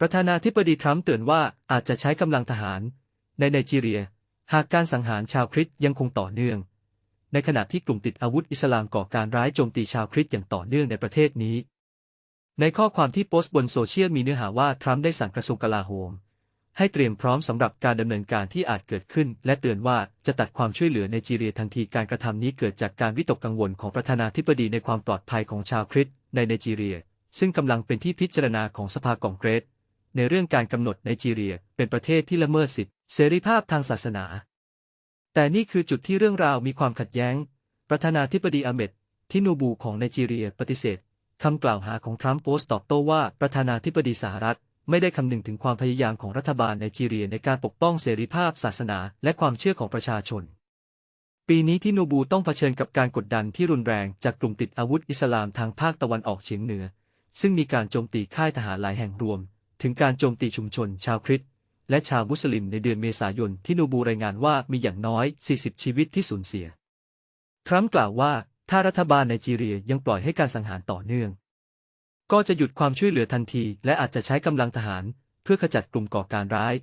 ประธานาธิบดีทรัมป์เตือนว่าอาจจะใช้กำลังทหาร ในไนจีเรีย หากการสังหารชาวคริสต์ยังคงต่อเนื่อง ในขณะที่กลุ่มติดอาวุธอิสลามก่อการร้ายโจมตีชาวคริสต์อย่างต่อเนื่องในประเทศนี้ ในข้อความที่โพสต์บนโซเชียลมีเนื้อหาว่าทรัมป์ได้สั่งกระทรวงกลาโหม ให้เตรียมพร้อมสำหรับการดำเนินการที่อาจเกิดขึ้น และเตือนว่าจะตัดความช่วยเหลือในจีเรียทันทีการกระทำนี้เกิดจากการวิตกกังวลของประธานาธิบดีในความปลอดภัยของชาวคริสต์ในไนจีเรีย ซึ่งกำลังเป็นที่พิจารณาของสภากองเกรส ในเรื่องการกำหนดไนจีเรียเป็นประเทศที่ละเมิดสิทธิเสรีภาพทางศาสนา แต่นี่คือจุดที่เรื่องราวมีความขัดแย้ง ประธานาธิบดีอาเมดทินูบูของไนจีเรียปฏิเสธคำกล่าวหาของทรัมป์โพสต์ตอบโต้ว่าประธานาธิบดีสหรัฐไม่ได้คำนึงถึงความพยายามของรัฐบาลไนจีเรียในการปกป้องเสรีภาพศาสนาและความเชื่อของประชาชน ปีนี้ที่นูบูต้องเผชิญกับการกดดันที่รุนแรงจากกลุ่มติดอาวุธอิสลามทางภาคตะวันออกเฉียงเหนือ ซึ่งมีการโจมตีค่ายทหารหลายแห่งรวม ถึงการโจมตีชุมชนชาวคริสต์และชาวมุสลิมในเดือนเมษายนที่นูบูรายงานว่ามีอย่างน้อย 40 ชีวิตที่สูญเสีย ทรัมป์กล่าวว่าถ้ารัฐบาลไนจีเรียยังปล่อยให้การสังหารต่อเนื่อง ก็จะหยุดความช่วยเหลือทันที และอาจจะใช้กำลังทหาร เพื่อขจัดกลุ่มก่อการร้าย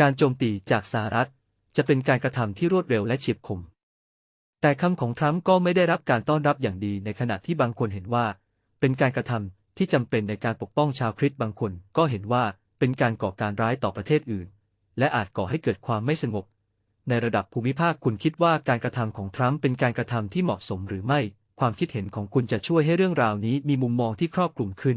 การโจมตีจากสหรัฐ จะเป็นการกระทำที่รวดเร็วและเฉียบคม แต่คำของทรัมป์ก็ไม่ได้รับการต้อนรับอย่างดีในขณะที่บางคนเห็นว่า เป็นการกระทำ ที่จำเป็นในการปกป้องชาวคริสต์บางคนก็เห็นว่าเป็นการก่อการร้ายต่อประเทศอื่น และอาจก่อให้เกิดความไม่สงบ ในระดับภูมิภาคคุณคิดว่าการกระทำของทรัมป์เป็นการกระทำที่เหมาะสมหรือไม่ ความคิดเห็นของคุณจะช่วยให้เรื่องราวนี้มีมุมมองที่ครอบคลุมขึ้น